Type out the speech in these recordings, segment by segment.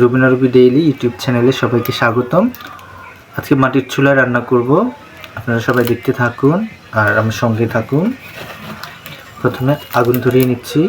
Rubina Ruby daily YouTube চ্যানেলে সবাইকে স্বাগতম। আজকে মাটির চুলায় রান্না করব। আপনারা সবাই দেখতে থাকুন আর আমার সঙ্গে থাকুন। প্রথমে আগুন ধরিয়ে নিচ্ছি।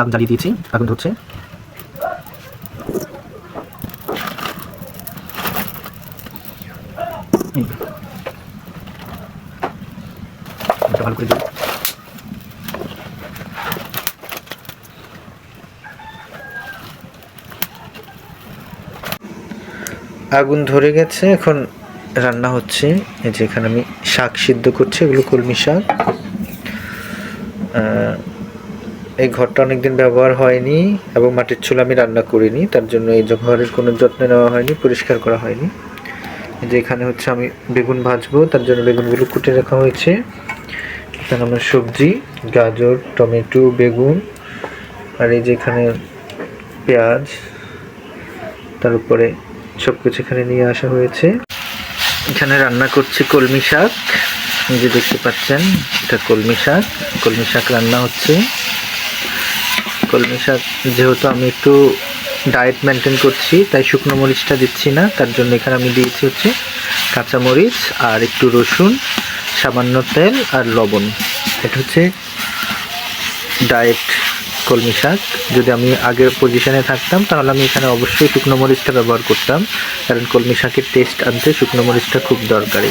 আগুন জ্বালিয়ে দিয়েছি আগুন ধরছে ভালো করে। আগুন ধরে গেছে, এখন রান্না হচ্ছে এই যে এখানে আমি শাক সিদ্ধ করছি, এগুলো কলমি শাক এই ঘরটা অনেকদিন ব্যবহার হয়নি এবং মাটির চুলা আমি রান্না করিনি, তার জন্য এই ঘরের কোনো যত্ন নেওয়া হয়নি, পরিষ্কার করা হয়নি। যে এখানে হচ্ছে আমি বেগুন ভাজবো, তার জন্য বেগুনগুলো কুটে রাখা হয়েছে। এখানে আমার সবজি, গাজর, টমেটো, বেগুন, আর এই যে এখানে পেঁয়াজ, তার উপরে সব কিছু এখানে নিয়ে আসা হয়েছে। এখানে রান্না করছি কলমি শাক। যে দেখতে পাচ্ছেন, এটা কলমি শাক। কলমি শাক রান্না হচ্ছে। কলমি শাক যেহেতু আমি একটু ডায়েট মেনটেন করছি, তাই শুকনো মরিচটা দিচ্ছি না, তার জন্য এখানে আমি দিয়েছি হচ্ছে কাঁচা মরিচ আর একটু রসুন, সামান্য তেল আর লবণ। এটা হচ্ছে ডায়েট কলমি শাক। যদি আমি আগের পজিশনে থাকতাম, তাহলে আমি এখানে অবশ্যই শুকনো মরিচটা ব্যবহার করতাম, কারণ কলমি শাকের টেস্ট আনতে শুকনো মরিচটা খুব দরকারি।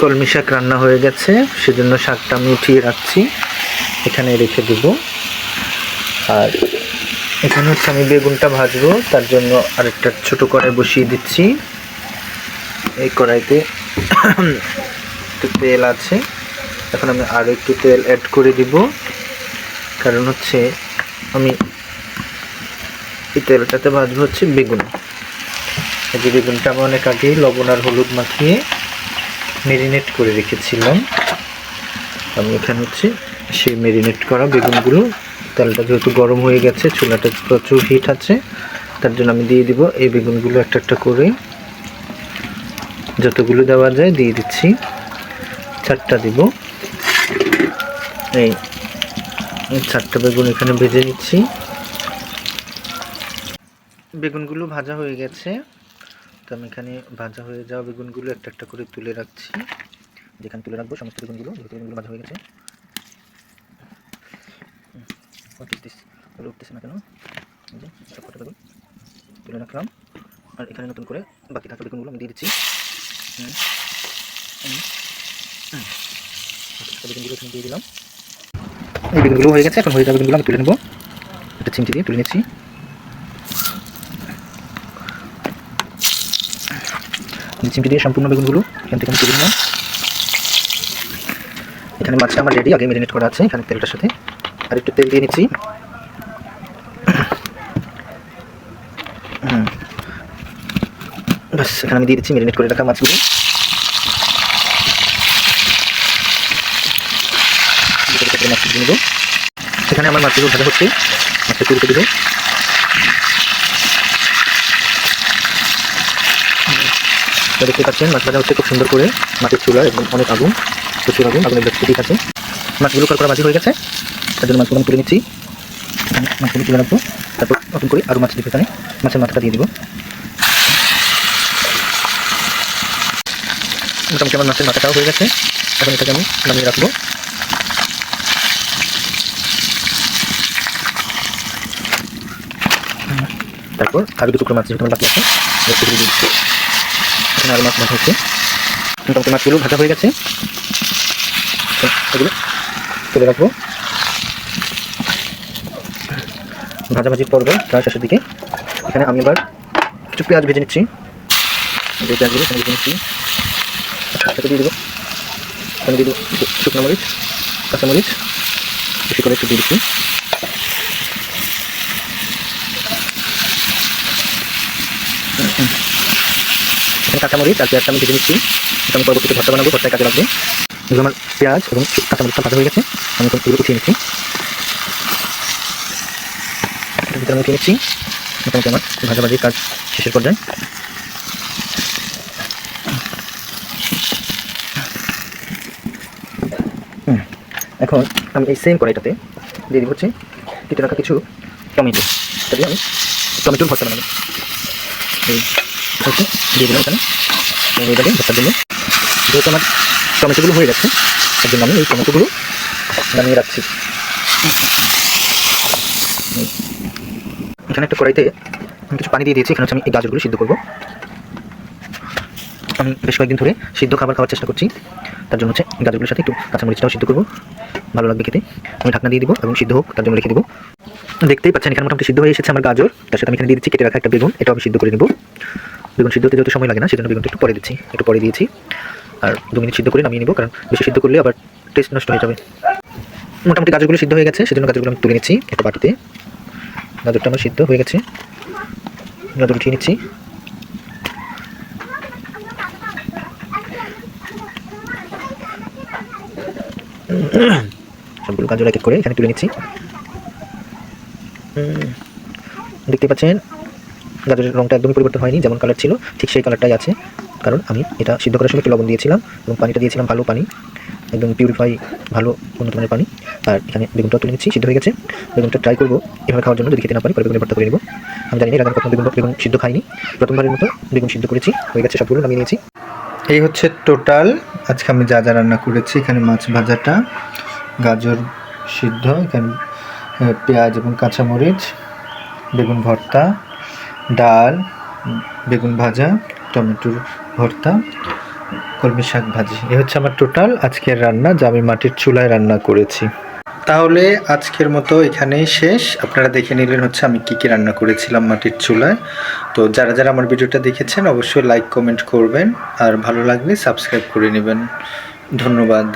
কলমি শাক রান্না হয়ে গেছে, সেজন্য শাকটা আমি উঠিয়ে রাখছি। এখানে রেখে দেব। আর এখানে হচ্ছে আমি বেগুনটা ভাজবো, তার জন্য আরেকটা ছোট কড়াই বসিয়ে দিচ্ছি। এই কড়াইতে একটু তেল আছে। এখন আমি আরও একটু তেল অ্যাড করে দিব। কারণ হচ্ছে আমি এই তেলটাতে ভাজবো হচ্ছে বেগুন। এই যে বেগুনটা আমি অনেক আগেই লবণ আর হলুদ মাখিয়ে মেরিনেট করে রেখেছিলাম। আমি এখানে হচ্ছে সেই মেরিনেট করা বেগুনগুলো তেলটা যেহেতু গরম হয়ে গেছে, চুলাটা প্রচুর হিট আছে, তার জন্য আমি দিয়ে দিব এই বেগুনগুলো একটা একটা করে। যতগুলো দেওয়া যায় দিয়ে দিচ্ছি। চারটা দিব। এই চারটা বেগুন এখানে ভেজে নিচ্ছি। বেগুনগুলো ভাজা হয়ে গেছে। তো আমি এখানে ভাজা হয়ে যাওয়া বেগুনগুলো একটা একটা করে তুলে রাখছি। যেখানে তুলে রাখব, সমস্ত বেগুনগুলো, যেহেতু বেগুনগুলো ভাজা হয়ে গেছে। দিস ওগুলো উঠতেছে না কেন যে সব কটা বেগুন তুলে রাখলাম আর এখানে নতুন করে বাকি থাকা বেগুনগুলো আমি দিয়ে দিচ্ছি। হুম। হুম। হুম। বাকি থাকা বেগুনগুলো এখানে দিয়ে দিলাম। এই বেগুনগুলো হয়ে গেছে। এখন হয়ে যাবে বেগুনগুলো আমি তুলে নেব। একটা চিমটি দিয়ে তুলে নিচ্ছি। চিমটি দিয়ে সম্পূর্ণ বেগুনগুলো এখান থেকে আমি তুলে নিলাম। এখানে মাছটা আমার রেডি আগে ম্যারিনেট করা আছে এখানে তেলটার সাথে। আর একটু তেল দিয়ে নিচ্ছি। ব্যাস এখানে আমি দিয়ে দিচ্ছি ম্যারিনেট করে রাখা মাছগুলো। সেখানে আমার মাছগুলো ভাজা হচ্ছে। মাছটা তুলতে দেবো। দেখতে পাচ্ছেন, মাছ ভাজা হচ্ছে খুব সুন্দর করে। মাটির চুলা একদম অনেক আগুন, প্রচুর আগুন। আগুনের দেখতে ঠিক আছে। মাছগুলো করা ভাজি হয়ে গেছে। তার জন্য মাছগুলো তুলে নিচ্ছি। মাছগুলো তুলে রাখব। তারপর নতুন করে আরও মাছ দিব এখানে মাছের মাথাটা দিয়ে দিব। মোটামুটি আমার মাছের মাথাটাও হয়ে গেছে। এখন এটাকে আমি নামিয়ে রাখব। তারপর আরও দুটো মাছ যেহেতু বাকি আছে এখানে আরও মাছ ভাজা হচ্ছে মোটামুটি মাছগুলো ভাজা হয়ে গেছে। এগুলো তুলে রাখব। ভাজাভাজির পর্ব প্রায় শেষের দিকে। এখানে আমি এবার কিছু পেঁয়াজ ভেজে নিচ্ছি। যে পেঁয়াজগুলো, এখানে ভেজে নিচ্ছি। সাথে দিয়ে দেবো। এখানে দিয়ে দেবো শুকনো মরিচ কাঁচামরিচ বেশি করে একটু দিয়ে দিচ্ছি। এখানে কাঁচামরিচ আর পেঁয়াজটা আমি ভেজে নিচ্ছি। এটা আমি পরবর্তীতে ভর্তা বানাবো, ভর্তায় কাজে লাগবে। এগুলো আমার পেঁয়াজ এবং কাঁচামরিচটা ভাজা হয়ে গেছে। আমি এখন এগুলো উঠিয়ে নিচ্ছি। ভিতরে আমি নিচ্ছি মোটামুটি আমার ভাজাভাজি কাজ শেষের পর্যায়ে। এখন আমি এই সেম কড়াইটাতে দিয়ে দিব হচ্ছে কেটে রাখা কিছু টমেটো। দিয়ে আমি টমেটোর ভর্তা বানাবো। হচ্ছে দিয়ে দিলাম এখানে। এবারে ভর্তার জন্য। যেহেতু আমার টমেটোগুলো হয়ে গেছে, তার জন্য আমি এই টমেটোগুলো নামিয়ে রাখছি। এখানে একটা কড়াইতে আমি কিছু পানি দিয়ে দিয়েছি, এখানে হচ্ছে আমি এই গাজরগুলো সিদ্ধ করব। আমি বেশ কয়েকদিন ধরে সিদ্ধ খাবার খাওয়ার চেষ্টা করছি, তার জন্য হচ্ছে গাজরগুলোর সাথে একটু কাঁচামরিচটাও সিদ্ধ করব, ভালো লাগবে খেতে। আমি ঢাকনা দিয়ে দিব এবং সিদ্ধ হোক, তার জন্য রেখে দেবো। দেখতেই পাচ্ছেন, এখানে মোটামুটি সিদ্ধ হয়ে এসেছে আমার গাজর, তার সাথে আমি এখানে দিয়ে দিচ্ছি কেটে রাখা একটা বেগুন, এটাও আমি সিদ্ধ করে নেব। বেগুন সিদ্ধ হতে যেহেতু সময় লাগে না, সেজন্য বেগুনটা একটু পরে দিচ্ছি, একটু পরে দিয়েছি। আর দু মিনিট সিদ্ধ করে নামিয়ে নেব, কারণ বেশি সিদ্ধ করলে আবার টেস্ট নষ্ট হয়ে যাবে। মোটামুটি গাজরগুলো সিদ্ধ হয়ে গেছে, সেজন্য গাজরগুলো আমি তুলে নিচ্ছি একটা বাটিতে। গাজরটা আমার সিদ্ধ হয়ে গেছে। গাজর উঠিয়ে নিচ্ছি। সবগুলো গাজর এক এক করে এখানে তুলে নিচ্ছি। দেখতে পাচ্ছেন, গাজরের রংটা একদমই পরিবর্তন হয়নি, যেমন কালার ছিল, ঠিক সেই কালারটাই আছে। কারণ আমি এটা সিদ্ধ করার সময় একটু লবণ দিয়েছিলাম এবং পানিটা দিয়েছিলাম ভালো পানি। একদম পিউরিফাই ভালো উন্নত মানের পানি। আর এখানে বেগুনটা তুলে নিচ্ছি, সিদ্ধ হয়ে গেছে। বেগুনটা ট্রাই করব এভাবে খাওয়ার জন্য, যদি খেতে না পারি, পরে বেগুনের ভর্তা করে নেব। আমি জানি আগে কখনো বেগুন বেগুন সিদ্ধ খাইনি। প্রথমবারের মতো বেগুন সিদ্ধ করেছি, হয়ে গেছে সবগুলো নামিয়ে নিয়েছি। এই হচ্ছে টোটাল আজকে আমি যা যা রান্না করেছি, এখানে মাছ ভাজাটা, গাজর সিদ্ধ, এখানে পেঁয়াজ এবং কাঁচামরিচ, বেগুন ভর্তা, ডাল, বেগুন ভাজা, টমেটোর ভর্তা কলমি শাক ভাজি। এ হচ্ছে আমার টোটাল আজকের রান্না যা আমি মাটির চুলায় রান্না করেছি। তাহলে আজকের মতো এখানেই শেষ। আপনারা দেখে নিলেন হচ্ছে আমি কী কী রান্না করেছিলাম মাটির চুলায়। তো যারা যারা আমার ভিডিওটা দেখেছেন, অবশ্যই লাইক কমেন্ট করবেন। আর ভালো লাগলে সাবস্ক্রাইব করে নেবেন। ধন্যবাদ।